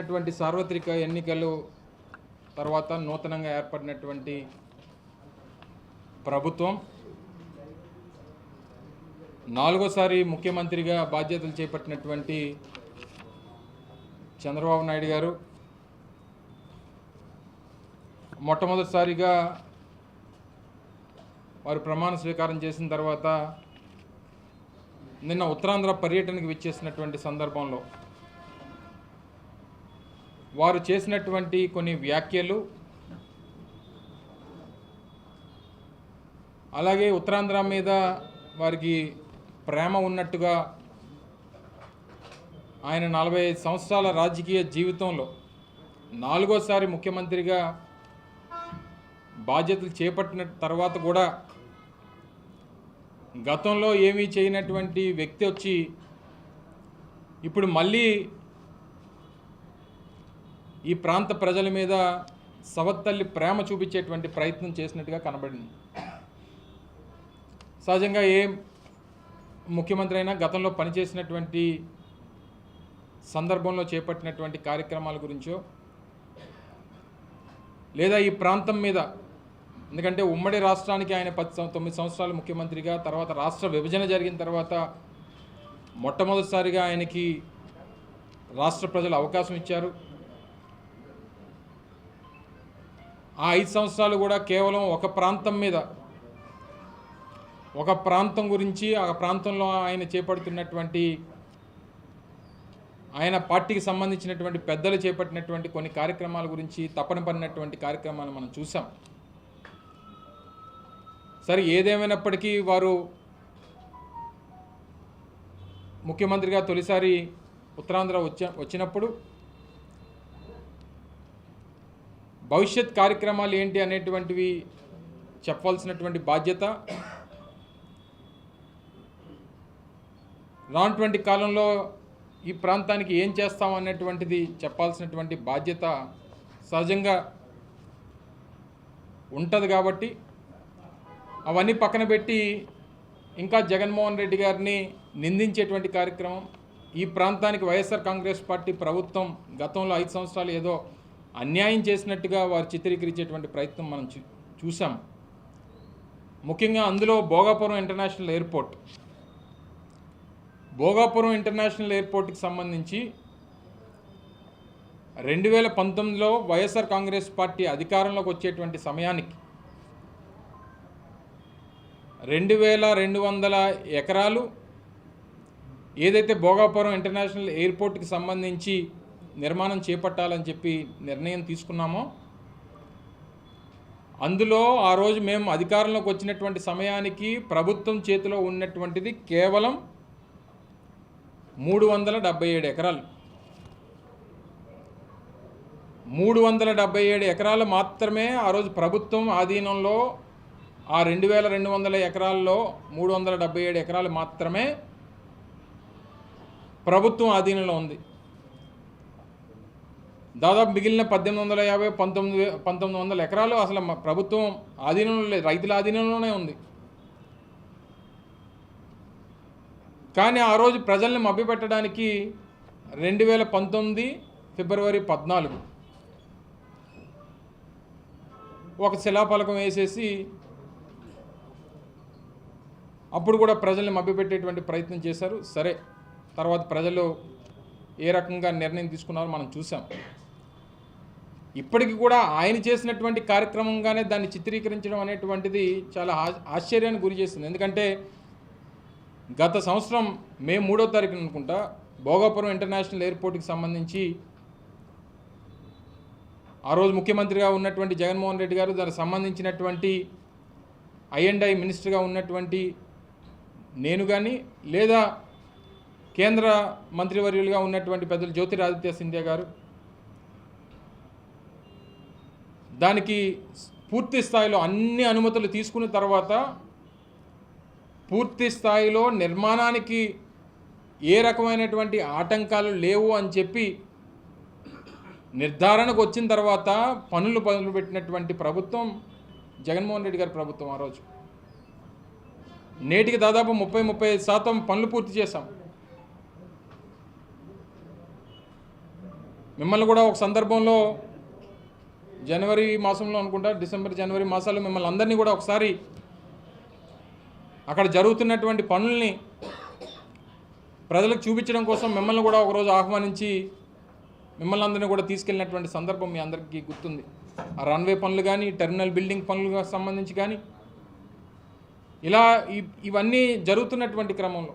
జరిగినటువంటి సార్వత్రిక ఎన్నికలు తర్వాత నూతనంగా ఏర్పడినటువంటి ప్రభుత్వం నాలుగోసారి ముఖ్యమంత్రిగా బాధ్యతలు చేపట్టినటువంటి చంద్రబాబు నాయుడు గారు మొట్టమొదటిసారిగా వారు ప్రమాణ స్వీకారం చేసిన తర్వాత నిన్న ఉత్తరాంధ్ర పర్యటనకు విచ్చేసినటువంటి సందర్భంలో వారు చేసినటువంటి కొన్ని వ్యాఖ్యలు అలాగే ఉత్తరాంధ్ర మీద వారికి ప్రేమ ఉన్నట్టుగా ఆయన నలభై ఐదు సంవత్సరాల రాజకీయ జీవితంలో నాలుగోసారి ముఖ్యమంత్రిగా బాధ్యతలు చేపట్టిన తర్వాత కూడా గతంలో ఏమీ చేయనటువంటి వ్యక్తి వచ్చి ఇప్పుడు మళ్ళీ ఈ ప్రాంత ప్రజల మీద సవత్తల్లి ప్రేమ చూపించేటువంటి ప్రయత్నం చేసినట్టుగా కనబడింది. సహజంగా ఏ ముఖ్యమంత్రి అయినా గతంలో పనిచేసినటువంటి సందర్భంలో చేపట్టినటువంటి కార్యక్రమాల గురించో లేదా ఈ ప్రాంతం మీద ఎందుకంటే ఉమ్మడి రాష్ట్రానికి ఆయన పది తొమ్మిది సంవత్సరాలు ముఖ్యమంత్రిగా తర్వాత రాష్ట్ర విభజన జరిగిన తర్వాత మొట్టమొదటిసారిగా ఆయనకి రాష్ట్ర ప్రజలు అవకాశం ఇచ్చారు. ఆ ఐదు సంవత్సరాలు కూడా కేవలం ఒక ప్రాంతం మీద ఒక ప్రాంతం గురించి ఆ ప్రాంతంలో ఆయన చేపడుతున్నటువంటి ఆయన పార్టీకి సంబంధించినటువంటి పెద్దలు చేపట్టినటువంటి కొన్ని కార్యక్రమాల గురించి తపన పడినటువంటి కార్యక్రమాలు మనం చూసాం. సరే ఏదేమైనప్పటికీ వారు ముఖ్యమంత్రిగా తొలిసారి ఉత్తరాంధ్ర వచ్చినప్పుడు భవిష్యత్ కార్యక్రమాలు ఏంటి అనేటువంటివి చెప్పాల్సినటువంటి బాధ్యత. రానటువంటి కాలంలో ఈ ప్రాంతానికి ఏం చేస్తాం అనేటువంటిది చెప్పాల్సినటువంటి బాధ్యత సహజంగా ఉంటుంది కాబట్టి అవన్నీ పక్కన పెట్టి ఇంకా జగన్మోహన్ రెడ్డి గారిని నిందించేటువంటి కార్యక్రమం. ఈ ప్రాంతానికి వైఎస్ఆర్ కాంగ్రెస్ పార్టీ ప్రభుత్వం గతంలో ఐదు సంవత్సరాలు ఏదో అన్యాయం చేసినట్టుగా వారు చిత్రీకరించేటువంటి ప్రయత్నం మనం చూసాం ముఖ్యంగా అందులో Bhogapuram international airport. Bhogapuram international ఎయిర్పోర్ట్కి సంబంధించి రెండు వేల పంతొమ్మిదిలో వైఎస్ఆర్ కాంగ్రెస్ పార్టీ అధికారంలోకి వచ్చేటువంటి సమయానికి రెండు వేల రెండు వందల ఎకరాలు ఏదైతే భోగాపురం ఇంటర్నేషనల్ ఎయిర్పోర్ట్కి సంబంధించి నిర్మాణం చేపట్టాలని చెప్పి నిర్ణయం తీసుకున్నామో అందులో ఆ రోజు మేము అధికారంలోకి వచ్చినటువంటి సమయానికి ప్రభుత్వం చేతిలో ఉన్నటువంటిది కేవలం మూడు వందల డెబ్బై ఏడు ఎకరాలు. మూడు వందల డెబ్బై ఏడు ఎకరాలు మాత్రమే ఆ రోజు ప్రభుత్వం ఆధీనంలో ఆ రెండు వేల రెండు వందల ఎకరాల్లో మూడు వందల డెబ్బై ఏడు ఎకరాలు మాత్రమే ప్రభుత్వం ఆధీనంలో ఉంది. దాదాపు మిగిలిన పద్దెనిమిది వందల యాభై పంతొమ్మిది పంతొమ్మిది వందల ఎకరాలు అసలు మా ప్రభుత్వం ఆధీనంలో లేదు రైతుల ఆధీనంలోనే ఉంది. కానీ ఆ రోజు ప్రజల్ని మభ్యపెట్టడానికి రెండు వేల పంతొమ్మిది ఫిబ్రవరి పద్నాలుగు ఒక శిలాఫలకం వేసేసి అప్పుడు కూడా ప్రజల్ని మభ్యపెట్టేటువంటి ప్రయత్నం చేశారు. సరే తర్వాత ప్రజలు ఏ రకంగా నిర్ణయం తీసుకున్నారో మనం చూసాం ఇప్పటికి కూడా ఆయన చేసినటువంటి కార్యక్రమంగానే దాన్ని చిత్రీకరించడం అనేటువంటిది చాలా ఆశ్చర్యానికి గురి చేస్తుంది. ఎందుకంటే గత సంవత్సరం మే మూడో తారీఖున అనుకుంటా భోగాపురం ఇంటర్నేషనల్ ఎయిర్పోర్ట్కి సంబంధించి ఆ రోజు ముఖ్యమంత్రిగా ఉన్నటువంటి జగన్మోహన్ రెడ్డి గారు దానికి సంబంధించినటువంటి ఐఎండ్ఐ మినిస్టర్గా ఉన్నటువంటి నేను కానీ లేదా కేంద్ర మంత్రివర్యులుగా ఉన్నటువంటి పెద్దలు జ్యోతిరాదిత్య సింధ్యా గారు దానికి పూర్తి స్థాయిలో అన్ని అనుమతులు తీసుకున్న తర్వాత పూర్తి స్థాయిలో నిర్మాణానికి ఏ రకమైనటువంటి ఆటంకాలు లేవు అని చెప్పి నిర్ధారణకు వచ్చిన తర్వాత పనులు పనులు పెట్టినటువంటి ప్రభుత్వం జగన్మోహన్ రెడ్డి గారి ప్రభుత్వం ఆ రోజు. నేటికి దాదాపు ముప్పై ముప్పై ఐదు శాతం పనులు పూర్తి చేశాం. మిమ్మల్ని కూడా ఒక సందర్భంలో జనవరి మాసంలో అనుకుంటా డిసెంబర్ జనవరి మాసాల్లో మిమ్మల్ని అందరినీ కూడా ఒకసారి అక్కడ జరుగుతున్నటువంటి పనుల్ని ప్రజలకు చూపించడం కోసం మిమ్మల్ని కూడా ఒకరోజు ఆహ్వానించి మిమ్మల్ని అందరినీ కూడా తీసుకెళ్ళినటువంటి సందర్భం మీ అందరికీ గుర్తుంది. ఆ రన్వే పనులు కానీ టెర్మినల్ బిల్డింగ్ పనులకు సంబంధించి కానీ ఇలా ఇ- ఇవన్నీ జరుగుతున్నటువంటి క్రమంలో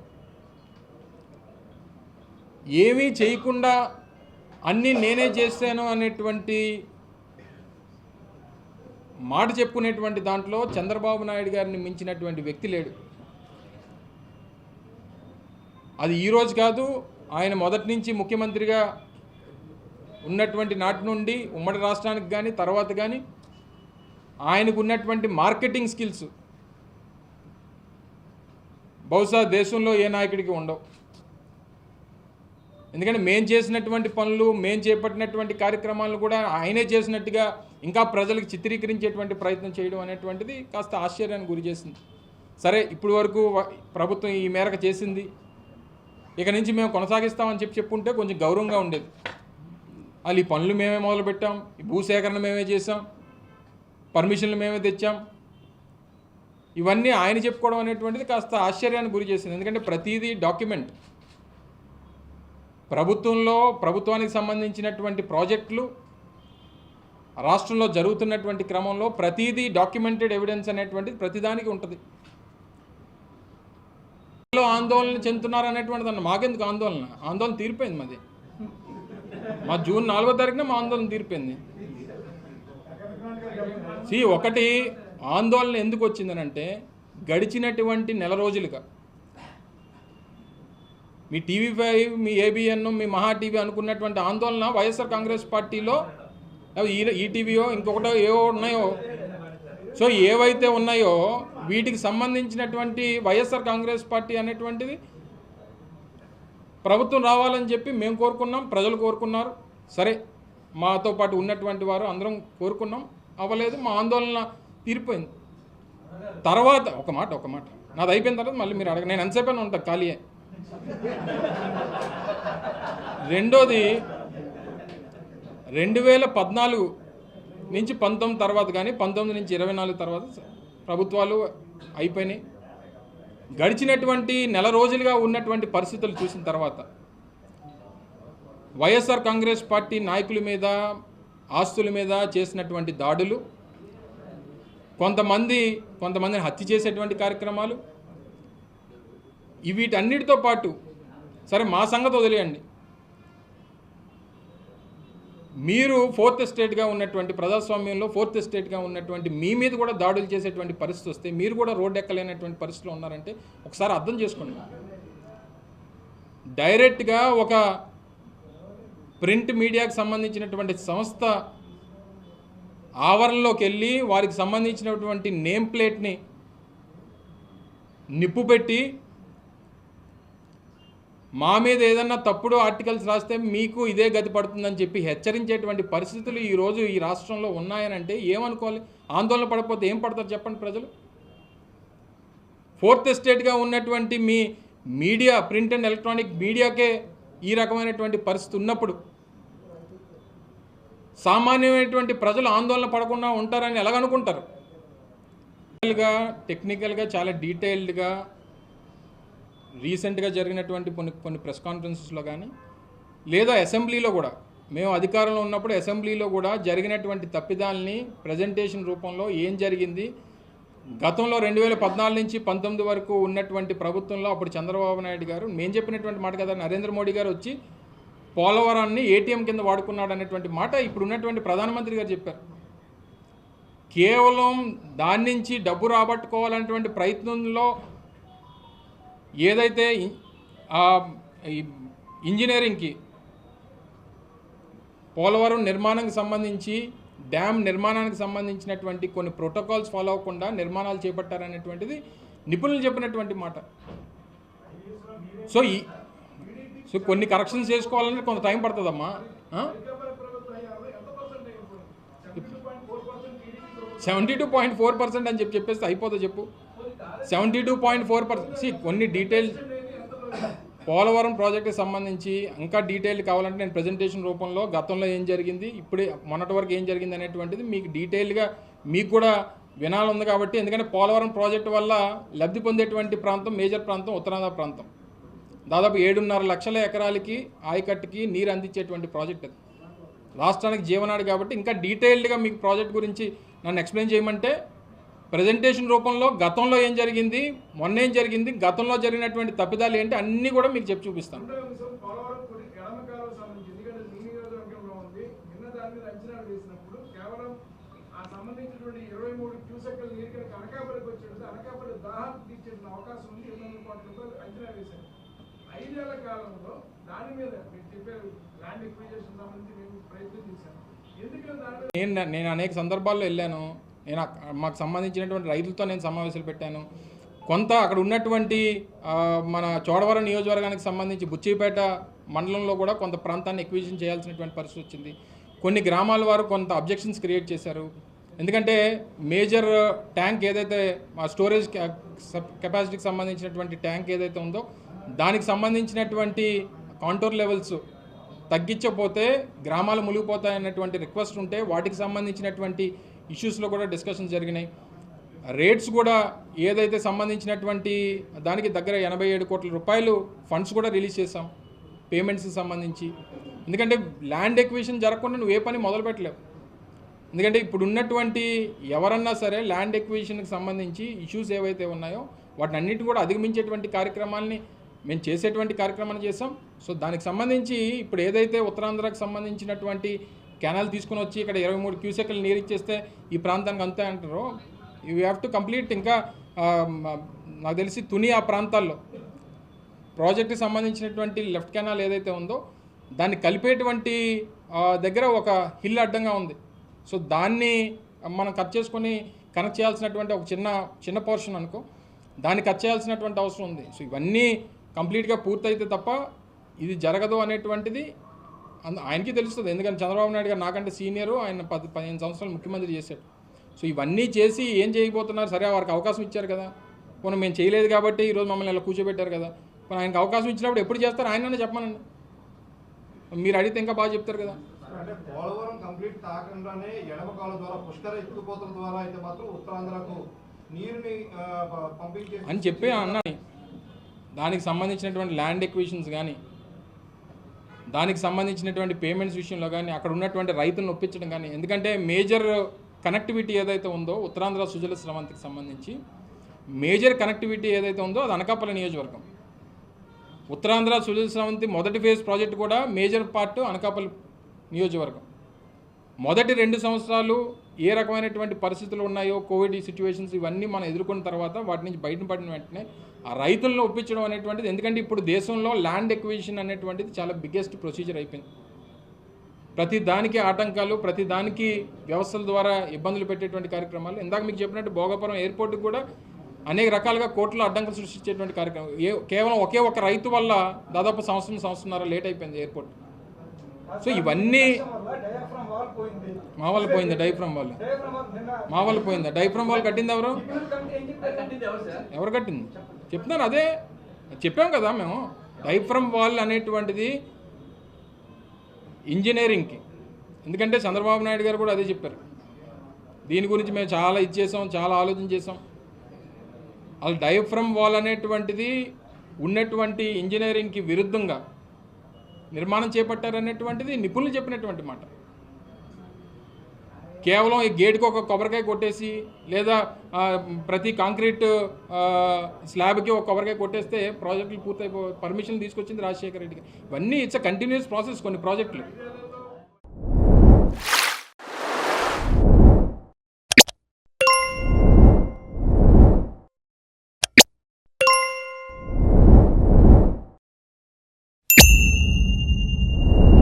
ఏమీ చేయకుండా అన్నీ నేనే చేశాను అనేటువంటి మాట చెప్పుకునేటువంటి దాంట్లో చంద్రబాబు నాయుడు గారిని మించినటువంటి వ్యక్తి లేడు. అది ఈరోజు కాదు ఆయన మొదటి నుంచి ముఖ్యమంత్రిగా ఉన్నటువంటి నాటి నుండి ఉమ్మడి రాష్ట్రానికి కానీ తర్వాత కానీ ఆయనకు ఉన్నటువంటి మార్కెటింగ్ స్కిల్స్ బహుశా దేశంలో ఏ నాయకుడికి ఉండవు. ఎందుకంటే మేము చేసినటువంటి పనులు మేము చేపట్టినటువంటి కార్యక్రమాలను కూడా ఆయనే చేసినట్టుగా ఇంకా ప్రజలకు చిత్రీకరించేటువంటి ప్రయత్నం చేయడం అనేటువంటిది కాస్త ఆశ్చర్యానికి గురి చేసింది. సరే ఇప్పటి వరకు ప్రభుత్వం ఈ మేరకు చేసింది. ఇక నుంచి మేము కొనసాగిస్తామని చెప్పి చెప్పుంటే కొంచెం గౌరవంగా ఉండేది. వాళ్ళు ఈ పనులు మేమే మొదలుపెట్టాం ఈ భూసేకరణ మేమే చేసాం పర్మిషన్లు మేమే తెచ్చాం. ఇవన్నీ ఆయన చెప్పుకోవడం అనేటువంటిది కాస్త ఆశ్చర్యానికి గురి చేసింది. ఎందుకంటే ప్రతిదీ డాక్యుమెంట్ ప్రభుత్వంలో ప్రభుత్వానికి సంబంధించినటువంటి ప్రాజెక్టులు రాష్ట్రంలో జరుగుతున్నటువంటి క్రమంలో ప్రతిదీ డాక్యుమెంటెడ్ ఎవిడెన్స్ అనేటువంటిది ప్రతిదానికి ఉంటుంది. ఆందోళన చెందుతున్నారు అనేటువంటిది అన్న మాకెందుకు ఆందోళన? ఆందోళన తీరిపోయింది మాది. మా జూన్ నాలుగో తారీఖున మా ఆందోళన తీరిపోయింది. సి ఒకటి ఆందోళన ఎందుకు వచ్చిందనంటే గడిచినటువంటి నెల రోజులుగా మీ టీవీ ఫైవ్ మీ ఏబిఎన్ మీ మహా టీవీ అనుకున్నటువంటి ఆందోళన వైఎస్ఆర్ కాంగ్రెస్ పార్టీలో ఈ- ఈటీవీయో ఇంకొకటో ఏవో ఉన్నాయో. సో ఏవైతే ఉన్నాయో వీటికి సంబంధించినటువంటి వైఎస్ఆర్ కాంగ్రెస్ పార్టీ అనేటువంటిది ప్రభుత్వం రావాలని చెప్పి మేము కోరుకున్నాం ప్రజలు కోరుకున్నారు. సరే మాతో పాటు ఉన్నటువంటి వారు అందరం కోరుకున్నాం అవ్వలేదు మా ఆందోళన తీరిపోయింది. తర్వాత ఒక మాట ఒక మాట. నాది అయిపోయిన తర్వాత మళ్ళీ మీరు అడగ నేను ఎంతసేపు ఉంటా ఖాళీయే. రెండోది రెండు వేల పద్నాలుగు నుంచి పంతొమ్మిది తర్వాత కానీ పంతొమ్మిది నుంచి ఇరవై నాలుగు తర్వాత ప్రభుత్వాలు అయిపోయినాయి. గడిచినటువంటి నెల రోజులుగా ఉన్నటువంటి పరిస్థితులు చూసిన తర్వాత వైఎస్ఆర్ కాంగ్రెస్ పార్టీ నాయకుల మీద ఆస్తుల మీద చేసినటువంటి దాడులు కొంతమంది కొంతమందిని హత్య చేసేటువంటి కార్యక్రమాలు వీటన్నిటితో పాటు సరే మా సంగతి వదిలేయండి. మీరు ఫోర్త్ ఎస్టేట్గా ఉన్నటువంటి ప్రజాస్వామ్యంలో ఫోర్త్ ఎస్టేట్గా ఉన్నటువంటి మీ మీద కూడా దాడులు చేసేటువంటి పరిస్థితి వస్తే మీరు కూడా రోడ్డు ఎక్కలేనటువంటి పరిస్థితిలో ఉన్నారంటే ఒకసారి అర్థం చేసుకోండి. డైరెక్ట్గా ఒక ప్రింట్ మీడియాకి సంబంధించినటువంటి సంస్థ ఆవరణలోకి వెళ్ళి వారికి సంబంధించినటువంటి నేమ్ ప్లేట్ని నిప్పు పెట్టి మా మీద ఏదన్నా తప్పుడు ఆర్టికల్స్ రాస్తే మీకు ఇదే గతి పడుతుందని చెప్పి హెచ్చరించేటువంటి పరిస్థితులు ఈరోజు ఈ రాష్ట్రంలో ఉన్నాయనంటే ఏమనుకోవాలి? ఆందోళన పడకపోతే ఏం పడతారు చెప్పండి ప్రజలు? ఫోర్త్ ఎస్టేట్గా ఉన్నటువంటి మీ మీడియా ప్రింట్ అండ్ ఎలక్ట్రానిక్ మీడియాకే ఈ రకమైనటువంటి పరిస్థితి ఉన్నప్పుడు సామాన్యమైనటువంటి ప్రజలు ఆందోళన పడకుండా ఉంటారని ఎలాగనుకుంటారు? టెక్నికల్గా చాలా డీటెయిల్డ్గా రీసెంట్గా జరిగినటువంటి కొన్ని కొన్ని ప్రెస్ కాన్ఫరెన్సెస్లో కానీ లేదా అసెంబ్లీలో కూడా మేము అధికారంలో ఉన్నప్పుడు అసెంబ్లీలో కూడా జరిగినటువంటి తప్పిదాలని ప్రజెంటేషన్ రూపంలో ఏం జరిగింది? గతంలో రెండు వేల పద్నాలుగు నుంచి పంతొమ్మిది వరకు ఉన్నటువంటి ప్రభుత్వంలో అప్పుడు చంద్రబాబు నాయుడు గారు మేము చెప్పినటువంటి మాట కదా నరేంద్ర మోడీ గారు వచ్చి పోలవరాన్ని ఏటీఎం కింద వాడుకున్నాడు అనేటువంటి మాట ఇప్పుడు ఉన్నటువంటి ప్రధానమంత్రి గారు చెప్పారు. కేవలం దాని నుంచి డబ్బు రాబట్టుకోవాలనేటువంటి ప్రయత్నంలో ఏదైతే ఇంజనీరింగ్కి పోలవరం నిర్మాణానికి సంబంధించి డ్యామ్ నిర్మాణానికి సంబంధించినటువంటి కొన్ని ప్రోటోకాల్స్ ఫాలో అవ్వకుండా నిర్మాణాలు చేపట్టారనేటువంటిది నిపుణులు చెప్పినటువంటి మాట. సో ఈ సో కొన్ని కరెక్షన్స్ చేసుకోవాలంటే కొంత time పడుతుందమ్మా. Seventy two point four percent అని చెప్పి చెప్పేస్తే అయిపోతుంది చెప్పు. Seventy two point four percent. C కొన్ని డీటెయిల్స్ పోలవరం ప్రాజెక్టుకి సంబంధించి ఇంకా డీటెయిల్ కావాలంటే నేను ప్రజెంటేషన్ రూపంలో గతంలో ఏం జరిగింది ఇప్పుడే మొన్నటి వరకు ఏం జరిగింది అనేటువంటిది మీకు డీటెయిల్గా మీకు కూడా వినాలి కాబట్టి ఎందుకంటే పోలవరం ప్రాజెక్టు వల్ల లబ్ధి పొందేటువంటి ప్రాంతం మేజర్ ప్రాంతం ఉత్తరాంధ్ర ప్రాంతం. దాదాపు ఏడున్నర లక్షల ఎకరాలకి ఆయకట్టుకి నీరు అందించేటువంటి ప్రాజెక్ట్ అది. రాష్ట్రానికి జీవనాడు కాబట్టి ఇంకా డీటెయిల్డ్గా మీకు ప్రాజెక్ట్ గురించి నన్ను ఎక్స్ప్లెయిన్ చేయమంటే ప్రజెంటేషన్ రూపంలో గతంలో ఏం జరిగింది మొన్న ఏం జరిగింది గతంలో జరిగినటువంటి తప్పిదాలు ఏంటి అన్నీ కూడా మీకు చెప్పి చూపిస్తాను. ఐదేళ్ళ కాలంలో దాని మీద మీరు చెప్పారు ల్యాండ్ ఎక్విజేషన్ సంబంధించి ప్రయత్నం ఎందుకంటే నేను నేను అనేక సందర్భాల్లో వెళ్ళాను నేను మాకు సంబంధించినటువంటి రైతులతో నేను సమావేశాలు పెట్టాను. కొంత అక్కడ ఉన్నటువంటి మన చోడవరం నియోజకవర్గానికి సంబంధించి బుచ్చిపేట మండలంలో కూడా కొంత ప్రాంతాన్ని ఎక్విజిషన్ చేయాల్సినటువంటి పరిస్థితి వచ్చింది. కొన్ని గ్రామాల వారు కొంత అబ్జెక్షన్స్ క్రియేట్ చేశారు. ఎందుకంటే మేజర్ ట్యాంక్ ఏదైతే మా స్టోరేజ్ కెపాసిటీకి సంబంధించినటువంటి ట్యాంక్ ఏదైతే ఉందో దానికి సంబంధించినటువంటి కాంటోర్ లెవెల్స్ తగ్గించకపోతే గ్రామాలు మునిగిపోతాయి అన్నటువంటి రిక్వెస్ట్ ఉంటే వాటికి సంబంధించినటువంటి ఇష్యూస్లో కూడా డిస్కషన్ జరిగినాయి. రేట్స్ కూడా ఏదైతే సంబంధించినటువంటి దానికి దగ్గర ఎనభై ఏడు కోట్ల రూపాయలు ఫండ్స్ కూడా రిలీజ్ చేశాం పేమెంట్స్కి సంబంధించి. ఎందుకంటే ల్యాండ్ ఎక్విషన్ జరగకుండా నువ్వు ఏ పని మొదలు పెట్టలేవు. ఎందుకంటే ఇప్పుడు ఉన్నటువంటి ఎవరన్నా సరే ల్యాండ్ ఎక్విజిషన్కి సంబంధించి ఇష్యూస్ ఏవైతే ఉన్నాయో వాటిని అన్నిటి కూడా అధిగమించేటువంటి కార్యక్రమాల్ని మేము చేసేటువంటి కార్యక్రమాన్ని చేసాం సో దానికి సంబంధించి ఇప్పుడు ఏదైతే ఉత్తరాంధ్రకు సంబంధించినటువంటి కెనాల్ తీసుకుని వచ్చి ఇక్కడ ఇరవై మూడు క్యూసెక్లు నీరు ఇచ్చేస్తే ఈ ప్రాంతానికి అంతే అంటారు యూ హ్యావ్ టు కంప్లీట్ ఇంకా నాకు తెలిసి తుని ఆ ప్రాంతాల్లో. ప్రాజెక్ట్కి సంబంధించినటువంటి లెఫ్ట్ కెనాల్ ఏదైతే ఉందో దాన్ని కలిపేటువంటి దగ్గర ఒక హిల్ అడ్డంగా ఉంది. సో దాన్ని మనం కట్ చేసుకొని కనెక్ట్ చేయాల్సినటువంటి ఒక చిన్న చిన్న పోర్షన్ అనుకో దాన్ని కట్ చేయాల్సినటువంటి అవసరం ఉంది. సో ఇవన్నీ కంప్లీట్గా పూర్తయితే తప్ప ఇది జరగదు అనేటువంటిది అంద- ఆయనకి తెలుస్తుంది. ఎందుకంటే చంద్రబాబు నాయుడు గారు నాకంటే సీనియరు. ఆయన పది పదిహేను సంవత్సరాలు ముఖ్యమంత్రి చేశాడు. సో ఇవన్నీ చేసి ఏం చేయబోతున్నారు? సరే వారికి అవకాశం ఇచ్చారు కదా. పోనీ మేము చేయలేదు కాబట్టి ఈరోజు మమ్మల్ని ఇలా కూర్చోబెట్టారు కదా. పోనీ ఆయనకు అవకాశం ఇచ్చినప్పుడు ఎప్పుడు చేస్తారు? ఆయననే చెప్పమనండి. మీరు అడిగితే ఇంకా బాగా చెప్తారు కదా. అంటే పోలవరం కంప్లీట్ కాకుండానే ఎడమ కాలువ ద్వారా పుష్కర ఎత్తుకుపోతల ద్వారా అయితే మాత్రం ఉత్తరాంధ్రకు నీరుని ఆ, ప- పంపించే అని చెప్పి అన్నాను. దానికి సంబంధించినటువంటి ల్యాండ్ ఎక్విషన్స్ కానీ దానికి సంబంధించినటువంటి పేమెంట్స్ విషయంలో కానీ అక్కడ ఉన్నటువంటి రైతులను ఒప్పించడం కానీ ఎందుకంటే మేజర్ కనెక్టివిటీ ఏదైతే ఉందో ఉత్తరాంధ్ర సుజల స్రవంతికి సంబంధించి మేజర్ కనెక్టివిటీ ఏదైతే ఉందో అది అనకాపల్లి నియోజకవర్గం. ఉత్తరాంధ్ర సుజల స్రవంతి మొదటి ఫేజ్ ప్రాజెక్ట్ కూడా మేజర్ పార్ట్ అనకాపల్లి నియోజకవర్గం. మొదటి రెండు సంవత్సరాలు ఏ రకమైనటువంటి పరిస్థితులు ఉన్నాయో కోవిడ్ సిచ్యువేషన్స్ ఇవన్నీ మనం ఎదుర్కొన్న తర్వాత వాటి నుంచి బయటపడిన వెంటనే ఆ రైతులను ఒప్పించడం అనేటువంటిది. ఎందుకంటే ఇప్పుడు దేశంలో ల్యాండ్ ఎక్విజిషన్ అనేటువంటిది చాలా బిగ్గెస్ట్ ప్రొసీజర్ అయిపోయింది. ప్రతి దానికి ఆటంకాలు ప్రతి దానికి వ్యవస్థల ద్వారా ఇబ్బందులు పెట్టేటువంటి కార్యక్రమాలు. ఇందాక మీకు చెప్పినట్టు భోగాపురం ఎయిర్పోర్ట్కి కూడా అనేక రకాలుగా కోర్టులో అడ్డంకులు సృష్టించేటువంటి కార్యక్రమం. ఏ కేవలం ఒకే ఒక రైతు వల్ల దాదాపు సంవత్సరం సంవత్సరంన్నర లేట్ అయిపోయింది ఎయిర్పోర్ట్ సో ఇవన్నీ మా వాళ్ళు పోయింది డైఫ్రమ్ వాళ్ళు. మా వాళ్ళు పోయింది? డైఫ్రమ్ వాళ్ళు కట్టింది ఎవరు? ఎవరు కట్టింది? చెప్తున్నారు అదే. చెప్పాం కదా మేము. డైఫ్రమ్ వాల్ అనేటువంటిది ఇంజనీరింగ్కి ఎందుకంటే చంద్రబాబు నాయుడు గారు కూడా అదే చెప్పారు. దీని గురించి మేము చాలా ఇది చేసాం చాలా ఆలోచన చేసాం. అసలు డైఫ్రమ్ వాల్ అనేటువంటిది ఉన్నటువంటి ఇంజనీరింగ్కి విరుద్ధంగా నిర్మాణం చేపట్టారనేటువంటిది నిపుణులు చెప్పినటువంటి మాట. కేవలం ఈ గేట్కి ఒక కొబ్బరికాయ కొట్టేసి లేదా ప్రతి కాంక్రీట్ స్లాబ్కి ఒక కొబ్బరికాయ కొట్టేస్తే ప్రాజెక్టులు పూర్తయిపో పర్మిషన్ తీసుకొచ్చింది రాజశేఖర రెడ్డికి. ఇవన్నీ ఇట్స్ అ కంటిన్యూస్ ప్రాసెస్ కొన్ని ప్రాజెక్టులు.